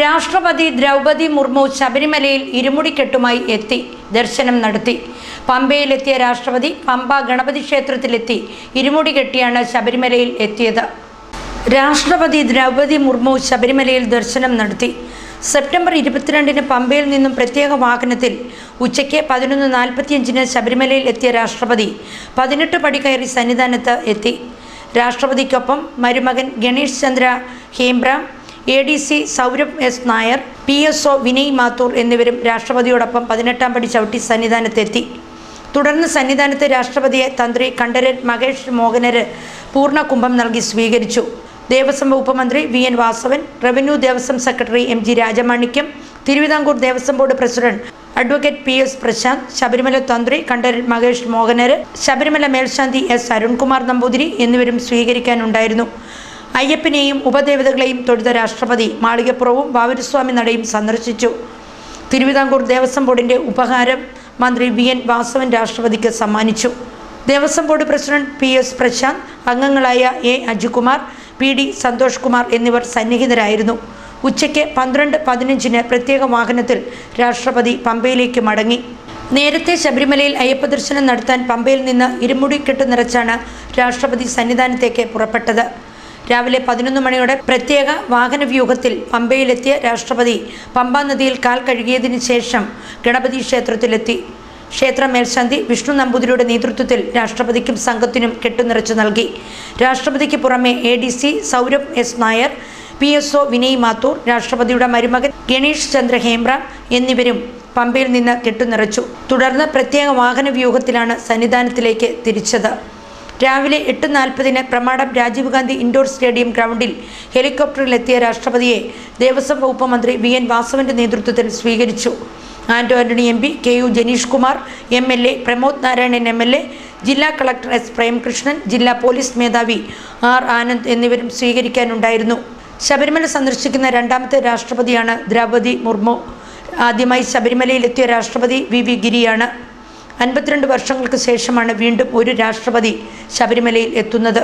രാഷ്ട്രപതി ദ്രൗപതി മുർമു ശബരിമലയിൽ ഇരുമുടിക്കെട്ടുമായി എത്തി ദർശനം നടത്തി. പമ്പയിലെത്തിയ രാഷ്ട്രപതി പമ്പ ഗണപതി ക്ഷേത്രത്തിലെത്തി ഇരുമുടി കെട്ടിയാണ് ശബരിമലയിൽ എത്തിയത്. രാഷ്ട്രപതി ദ്രൗപതി മുർമു ശബരിമലയിൽ ദർശനം നടത്തി. സെപ്റ്റംബർ ഇരുപത്തിരണ്ടിന് പമ്പയിൽ നിന്നും പ്രത്യേക വാഹനത്തിൽ ഉച്ചയ്ക്ക് പതിനൊന്ന് നാൽപ്പത്തിയഞ്ചിന് ശബരിമലയിൽ എത്തിയ രാഷ്ട്രപതി പതിനെട്ട് പടി കയറി സന്നിധാനത്ത് എത്തി. രാഷ്ട്രപതിക്കൊപ്പം മരുമകൻ Ganesh Chandra Hembram A D C Saurabh S Nair P S O Vinay Mathur എന്നിവരും രാഷ്ട്രപതിയോടൊപ്പം പതിനെട്ടാം പടി ചവിട്ടി സന്നിധാനത്തെത്തി. തുടർന്ന് സന്നിധാനത്ത് രാഷ്ട്രപതിയെ തന്ത്രി കണ്ഠരൻ മഹേഷ് മോഹനര് പൂർണ കുംഭം നൽകി സ്വീകരിച്ചു. ദേവസ്വം വകുപ്പ് മന്ത്രി V N Vasavan revenue Devaswom secretary M G Rajamanickam Thiruvithamkoor Devaswom board president advocate P S Prasanth Sabarimala tantri Kandararu Mahesh Mohanararu Sabarimala മേൽശാന്തി എസ് അരുൺകുമാർ നമ്പൂതിരി എന്നിവരും സ്വീകരിക്കാനുണ്ടായിരുന്നു. അയ്യപ്പനെയും ഉപദേവതകളെയും തൊഴുത രാഷ്ട്രപതി മാളികപ്പുറവും വാവരുസ്വാമി നടയും സന്ദർശിച്ചു. തിരുവിതാംകൂർ ദേവസ്വം ബോർഡിന്റെ ഉപഹാരം മന്ത്രി വി എൻ വാസവൻ രാഷ്ട്രപതിക്ക് സമ്മാനിച്ചു. Devaswom board president P S Prasanth അംഗങ്ങളായ A Ajikumar P D Santhosh Kumar എന്നിവർ സന്നിഹിതരായിരുന്നു. ഉച്ചയ്ക്ക് പന്ത്രണ്ട് പതിനഞ്ചിന് പ്രത്യേക വാഹനത്തിൽ രാഷ്ട്രപതി പമ്പയിലേക്ക് മടങ്ങി. നേരത്തെ ശബരിമലയിൽ അയ്യപ്പ ദർശനം നടത്താൻ പമ്പയിൽ നിന്ന് ഇരുമുടിക്കെട്ട് നിറച്ചാണ് രാഷ്ട്രപതി സന്നിധാനത്തേക്ക് പുറപ്പെട്ടത്. രാവിലെ പതിനൊന്ന് മണിയോടെ പ്രത്യേക വാഹനവ്യൂഹത്തിൽ പമ്പയിലെത്തിയ രാഷ്ട്രപതി പമ്പാ നദിയിൽ കാൽ കഴുകിയതിനു ശേഷം ഗണപതി ക്ഷേത്രത്തിലെത്തി. ക്ഷേത്ര മേൽശാന്തി വിഷ്ണു നമ്പൂതിരിയുടെ നേതൃത്വത്തിൽ രാഷ്ട്രപതിക്കും സംഘത്തിനും കെട്ടുനിറച്ചു നൽകി. രാഷ്ട്രപതിക്ക് പുറമെ A D C Saurabh S Nair P S O Vinay Mathur രാഷ്ട്രപതിയുടെ മരുമകൻ ഗണേഷ് ചന്ദ്ര ഹേംബ്ര എന്നിവരും പമ്പയിൽ നിന്ന് കെട്ടുനിറച്ചു. തുടർന്ന് പ്രത്യേക വാഹനവ്യൂഹത്തിലാണ് സന്നിധാനത്തിലേക്ക് തിരിച്ചത്. രാവിലെ എട്ട് നാൽപ്പതിന് പ്രമാടം രാജീവ് ഗാന്ധി ഇൻഡോർ സ്റ്റേഡിയം ഗ്രൗണ്ടിൽ ഹെലികോപ്റ്ററിലെത്തിയ രാഷ്ട്രപതിയെ ദേവസ്വം വകുപ്പ് മന്ത്രി വി എൻ വാസവന്റെ നേതൃത്വത്തിൽ സ്വീകരിച്ചു. Anto Antony M P K U Janeesh Kumar M L A Pramod Narayanan M L A ജില്ലാ കളക്ടർ എസ് പ്രേംകൃഷ്ണൻ ജില്ലാ പോലീസ് മേധാവി ആർ ആനന്ദ് എന്നിവരും സ്വീകരിക്കാനുണ്ടായിരുന്നു. ശബരിമല സന്ദർശിക്കുന്ന രണ്ടാമത്തെ രാഷ്ട്രപതിയാണ് ദ്രൗപതി മുർമു. ആദ്യമായി ശബരിമലയിലെത്തിയ രാഷ്ട്രപതി വി വി ഗിരിയാണ്. അൻപത്തിരണ്ട് വർഷങ്ങൾക്ക് ശേഷമാണ് വീണ്ടും ഒരു രാഷ്ട്രപതി ശബരിമലയിൽ എത്തുന്നത്.